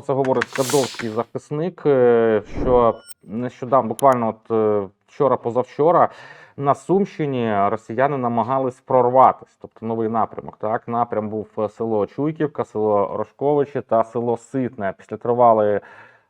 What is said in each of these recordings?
про це говорить Кадовський захисник, е, що нещодавно, буквально от е, вчора, позавчора, на Сумщині росіяни намагались прорватися, тобто новий напрямок. Так, напрям був е, село Чуйківка, село Рожковичі та село Ситне. Після тривалої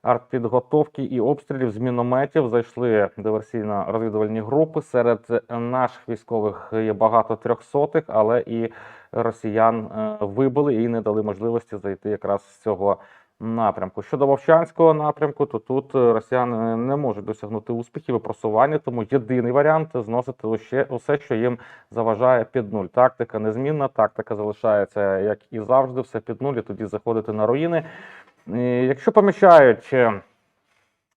артпідготовки і обстрілів з мінометів зайшли диверсійно-розвідувальні групи. Серед наших військових є багато трьохсотих, але і росіян вибили і не дали можливості зайти якраз з цього напрямку. Щодо Вовчанського напрямку, то тут е, росіяни не можуть досягнути успіхів і просування, тому єдиний варіант зносити усе, усе, що їм заважає під нуль. Тактика незмінна, тактика залишається як і завжди, все під нуль, і тоді заходити на руїни. І Якщо помічають е,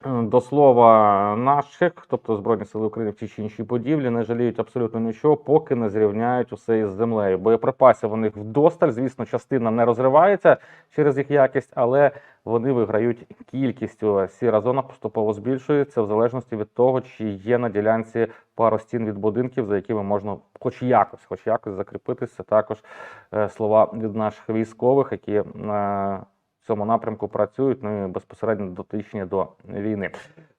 до слова наших, тобто Збройні Сили України в чи інші будівлі, не жаліють абсолютно нічого, поки не зрівняють усе із землею. Боєприпасів у них вдосталь, звісно, частина не розривається через їх якість, але вони виграють кількістю. Сіра зона поступово збільшується в залежності від того, чи є на ділянці пару стін від будинків, за якими можна хоч якось, хоч якось закріпитися. Також е, слова від наших військових, які е, в цьому напрямку працюють, ну і безпосередньо дотичні до війни.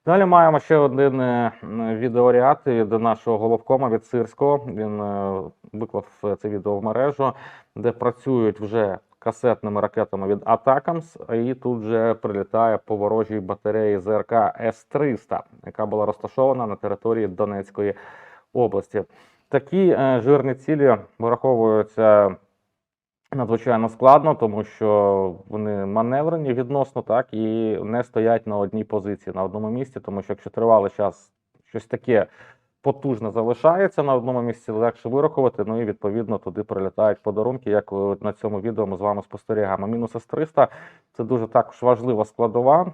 Далі маємо ще один е, відеоряд від нашого головкома від Сирського. Він е, виклав е, це відео в мережу, де працюють вже касетними ракетами від Атакамс, і тут вже прилітає по ворожій батареї ЗРК С-300, яка була розташована на території Донецької області. Такі жирні цілі вираховуються надзвичайно складно, тому що вони маневрені відносно так і не стоять на одній позиції на одному місці. Тому що якщо тривалий час щось таке потужне залишається на одному місці, легше вирахувати. Ну і відповідно туди прилітають подарунки, як на цьому відео ми з вами спостерігаємо. Мінус С-300 – це дуже також важлива складова.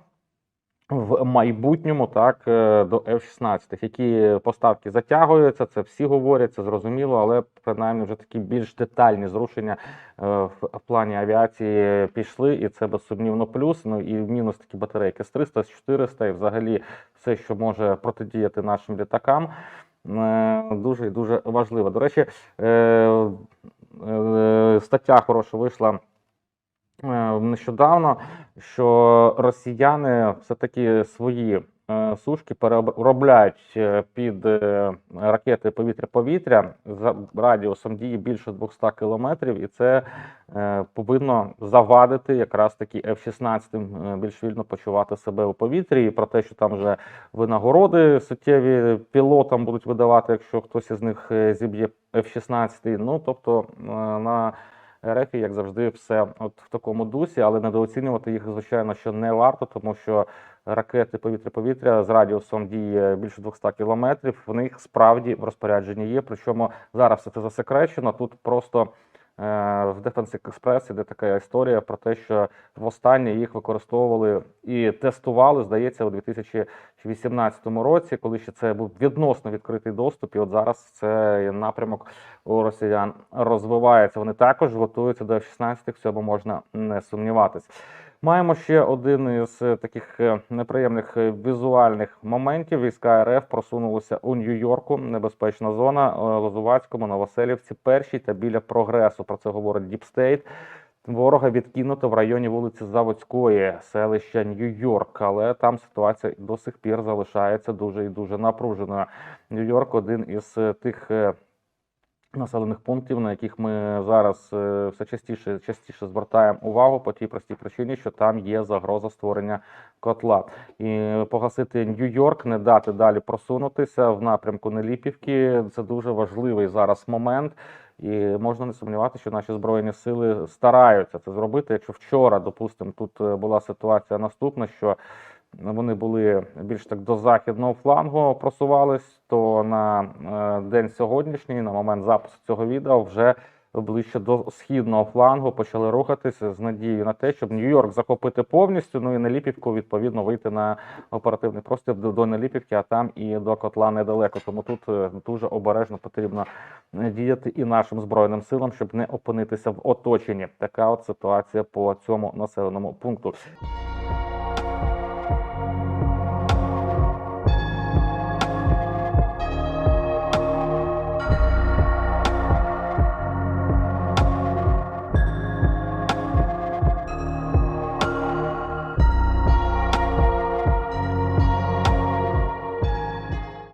В майбутньому так е, до F-16, які поставки затягуються, це всі говорять, це зрозуміло, але принаймні вже такі більш детальні зрушення е, в плані авіації пішли, і це безсумнівно плюс. Ну і мінус такі батарейки з 300, з 400, і взагалі все, що може протидіяти нашим літакам, е, дуже і дуже важливо. До речі, стаття хороша вийшла нещодавно, що росіяни все-таки свої е, сушки переробляють е, під е, ракети повітря-повітря за радіусом дії більше 200 кілометрів, і це е, повинно завадити якраз таки F-16 е, більш вільно почувати себе у повітрі. І про те, що там вже винагороди суттєві пілотам будуть видавати, якщо хтось із них е, зіб'є F-16. Ну тобто е, на РФ, як завжди, все от в такому дусі, але недооцінювати їх, звичайно, що не варто, тому що ракети повітря-повітря з радіусом дії більше 200 кілометрів, в них справді в розпорядженні є. Причому зараз це засекречено. Тут просто в Defense Express іде така історія про те, що востаннє їх використовували і тестували, здається, у 2018 році, коли ще це був відносно відкритий доступ. І от зараз цей напрямок у росіян розвивається. Вони також готуються до F-16, в цьому можна не сумніватись. Маємо ще один із е, таких е, неприємних е, візуальних моментів. Війська РФ просунулися у Нью-Йорку. Небезпечна зона Лозувацькому, Новоселівці, першій та біля прогресу. Про це говорить Діпстейт. Ворога відкинуто в районі вулиці Заводської, селища Нью-Йорк, але там ситуація до сих пір залишається дуже і дуже напруженою. Нью-Йорк один із тих населених пунктів, на яких ми зараз е, все частіше частіше звертаємо увагу по тій простій причині, що там є загроза створення котла. І погасити Нью-Йорк, не дати далі просунутися в напрямку Неліпівки. Це дуже важливий зараз момент. І можна не сумніватися, що наші збройні сили стараються це зробити. Якщо вчора, допустимо, тут е, була ситуація наступна, що вони були більш так до західного флангу просувались, то на е, день сьогоднішній, на момент запису цього відео, вже ближче до східного флангу почали рухатися з надією на те, щоб Нью-Йорк захопити повністю. Ну і Неліпівку відповідно вийти на оперативний простір до, Неліпівки, а там і до котла недалеко. Тому тут е, дуже обережно потрібно е, діяти і нашим збройним силам, щоб не опинитися в оточенні. Така от ситуація по цьому населеному пункту.